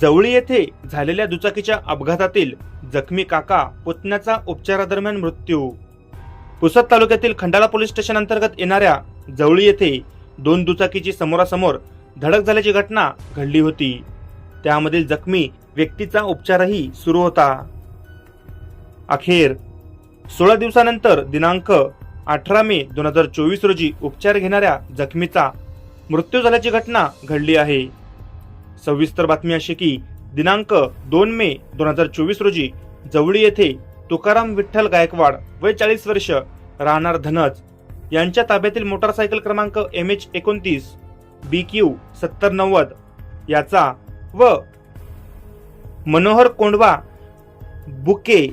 जवळी येथे झालेल्या दुचाकीच्या अपघातातील जखमी काका पुतण्याचा उपचारादरम्यान मृत्यू. पुसद तालुक्यातील खंडाळा पोलीस स्टेशन अंतर्गत येणाऱ्या जवळी येथे दोन दुचाकीची समोरासमोर धडक झाल्याची घटना घडली होती. त्यामधील जखमी व्यक्तीचा उपचारही सुरू होता. अखेर सोळा दिवसानंतर दिनांक अठरा मे दोन हजार चोवीस रोजी उपचार घेणाऱ्या जखमीचा मृत्यू झाल्याची घटना घडली आहे. सविस्तर बातमी अशी की दिनांक दोन मे दोन हजार चोवीस रोजी जवळी येथे तुकाराम विठ्ठल गायकवाड वय चाळीस वर्ष राहणार धनज यांच्या ताब्यातील मोटारसायकल क्रमांक एम एच एकोणतीस बी क्यू सत्तर नव्वद याचा व मनोहर कोंडवा बुके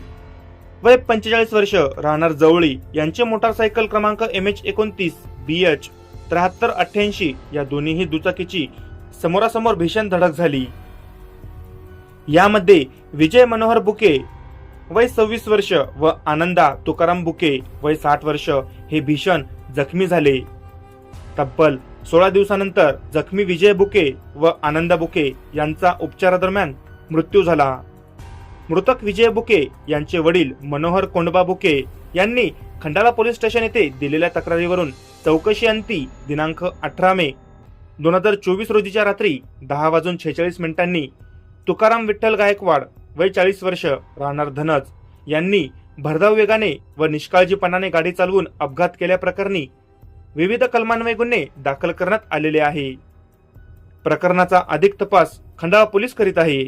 वय पंचेचाळीस वर्ष राहणार जवळी यांचे मोटारसायकल क्रमांक एम एच एकोणतीस बी एच त्र्याहत्तर अठ्ठ्याऐंशी या दोन्हीही दुचाकीची समोरासमोर भीषण धडक झाली. यामध्ये विजय मनोहर बुके वय सव्वीस वर्ष व आनंदा तुकाराम बुके वय साठ वर्ष हे भीषण जखमी झाले. तब्बल सोळा दिवसानंतर जखमी विजय बुके व आनंदा बुके यांचा उपचारादरम्यान मृत्यू झाला. मृतक विजय बुके यांचे वडील मनोहर कोंडबा बुके यांनी खंडाळा पोलीस स्टेशन येथे दिलेल्या तक्रारीवरून चौकशी अंती दिनांक अठरा मे दोन हजार चोवीस रोजीच्या रात्री दहा वाजून छेचाळीस मिनिटांनी तुकाराम विठ्ठल गायकवाड वय चाळीस वर्ष राहणार धनज यांनी भरधाव वेगाने व निष्काळजीपणाने गाडी चालवून अपघात केल्याप्रकरणी विविध कलमान्वये गुन्हे दाखल करण्यात आलेले आहे. प्रकरणाचा अधिक तपास खंडाळा पोलीस करीत आहे.